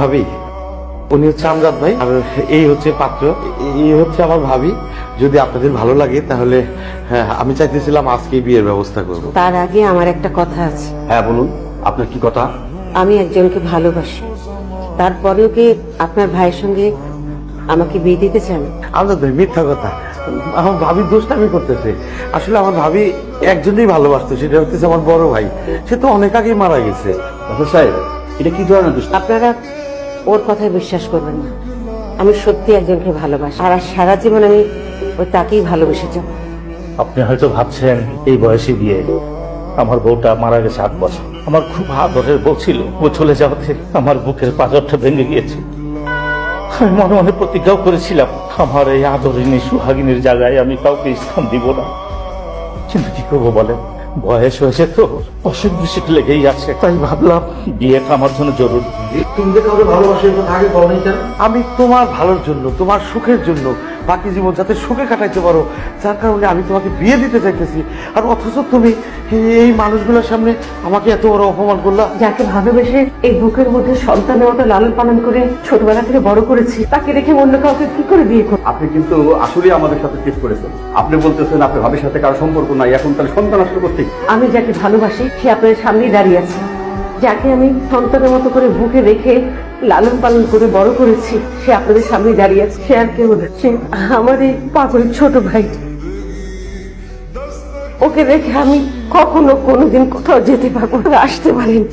ভাবি। উনি হচ্ছে আমজাদ ভাই। আর এই হচ্ছে পাত্র। এই হচ্ছে আমার ভাবি। যদি আপনাদের ভালো লাগে তাহলে হ্যাঁ আমি চাইতেছিলাম আজকেই বিয়ের ব্যবস্থা করব। তার আগে আমার একটা কথা আছে। হ্যাঁ বলুন। আপনার কি কথা? আমি একজনকে ভালোবাসি। তারপরেও কি আপনার ভাইয়ের সঙ্গে আমাকে বিয়ে দিতে চান? আমজাদ ভাই মিথ্যা কথা। আমার ভাবি দোষটামি করতেছে। আসলে আমার ভাবি একজনই ভালোবাসতো সেটা হচ্ছে আমার বড় ভাই। সে তো অনেক আগেই মারা গেছে। ডাক্তার সাহেব এটা কি ধরনের দোষ? আপনারা ওর কথায় বিশ্বাস করবেন না। আমি সত্যি একজনকে ভালোবাসি। আর সারা জীবন আমি ওই তাকেই ভালোবেসে যাব আপনি হয়তো ভাবছেন, এই বয়সে বিয়ে, আমার বউটা মারা গেছে আট বছর। আমার খুব আদরের বউ ছিল, ও চলে যাওয়াতে আমার বুকের পাঁজরটা ভেঙে গিয়েছে। আমি মনে মনে প্রতিজ্ঞাও করেছিলাম, আমার এই আদরিনী সুহাগিনীর জায়গায় আমি কাউকে স্থান দিব না। কিন্তু কি করব বলেন? বয়স হয়েছে তো অসুখ বিসুখ লেগেই আছে। তাই ভাবলাম বিয়েটা আমার জন্য জরুরি। তুমি যে কাউকে ভালোবাসে আগে বলো আমি তোমার ভালোর জন্য তোমার সুখের জন্য বাকি জীবন যাতে সুখে কাটাইতে পারো। যার কারণে আমি তোমাকে বিয়ে দিতে চাইতেছি। আর অথচ তুমি এই মানুষগুলোর সামনে আমাকে এত বড় অপমান করলা। যাকে ভালোবেসে এই বুকের মধ্যে সন্তানের মতো লালন পালন করে ছোটবেলা থেকে বড় করেছি তাকে রেখে অন্য কাউকে কি করে বিয়ে করব? আপনি কিন্তু আসলে আমাদের সাথে ঠিক করেছেন। আপনি বলতেছেন আপনার ভাবির সাথে কারও সম্পর্ক নাই এখন তাহলে সন্তান আসলে করতে আমি যাকে ভালোবাসি সে আপনার সামনেই দাঁড়িয়ে আছে। যাকে আমি সন্তানের মতো করে বুকে রেখে লালন পালন করে বড় করেছি। সে আপনাদের সামনে দাঁড়িয়ে আছে। সে আর কেউ না। সে আমার এই পাগলের ছোট ভাই। ওকে দেখে আমি কখনো কোনোদিন কোথাও যেতে পারব না আসতে পারিনি।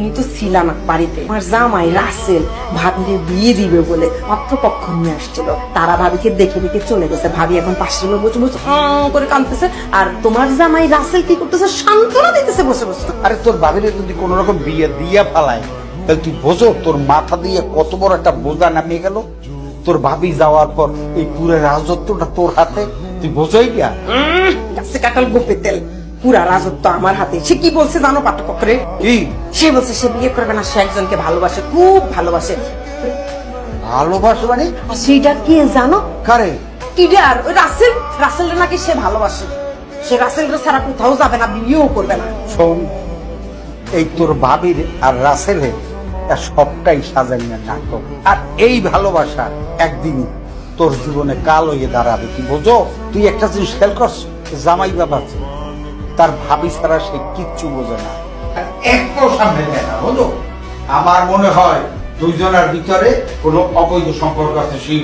এই তো ছিলাম বাড়িতে। আমার জামাই রাসেল ভাবিকে বিয়ে দিবে বলে পাত্রপক্ষ নিয়ে আসছিল। তারা ভাবিকে দেখে দেখে চলে গেছে। ভাবি এখন পাশের রুমে বসে বসে হাঁ করে কাঁদতেছে। আর তোমার জামাই রাসেল কি করতেছে? সান্ত্বনা দিতেছে বসে বসে। আরে তোর ভাবিরে যদি কোন রকম বিয়ে দিয়া ফালায় তাহলে তুই বোঝো তোর মাথা দিয়ে কত বড় একটা বোঝা নামিয়ে গেল। তোর ভাবি যাওয়ার পর এই পুরো রাজত্বটা তোর হাতে তুই বোঝোই গিয়া। গাছে কাটাল গোপে তেল পুরা রাজত্ব আমার হাতে। সে কি বলছে জানো পাঠ্যপক্ষরে কি? সে বলছে সে বিয়ে করবে না সে একজনকে ভালোবাসে খুব ভালোবাসে। ভালোবাসা মানে? সেইটা কি জানো? কারে? কিডার ওই রাসেল। রাসেল নাকি সে ভালোবাসে। সে রাসেল ছাড়া কোথাও যাবে না বিয়েও করবে না। শোন এই তোর ভাবির আর রাসেলের সবটাই সাজানিয়া নাটক। আর এই ভালোবাসা একদিন তোর জীবনে কাল হয়ে দাঁড়াবে, কি বোঝো? তুই একটা জিনিস খেয়াল করছ জামাই বাবা তার ভাবি ছাড়া সে কিচ্ছু বোঝে না। একটু সামনে না, বোঝো? আমার মনে হয় দুইজনের ভিতরে কোনো অবৈধ সম্পর্ক আছে সেই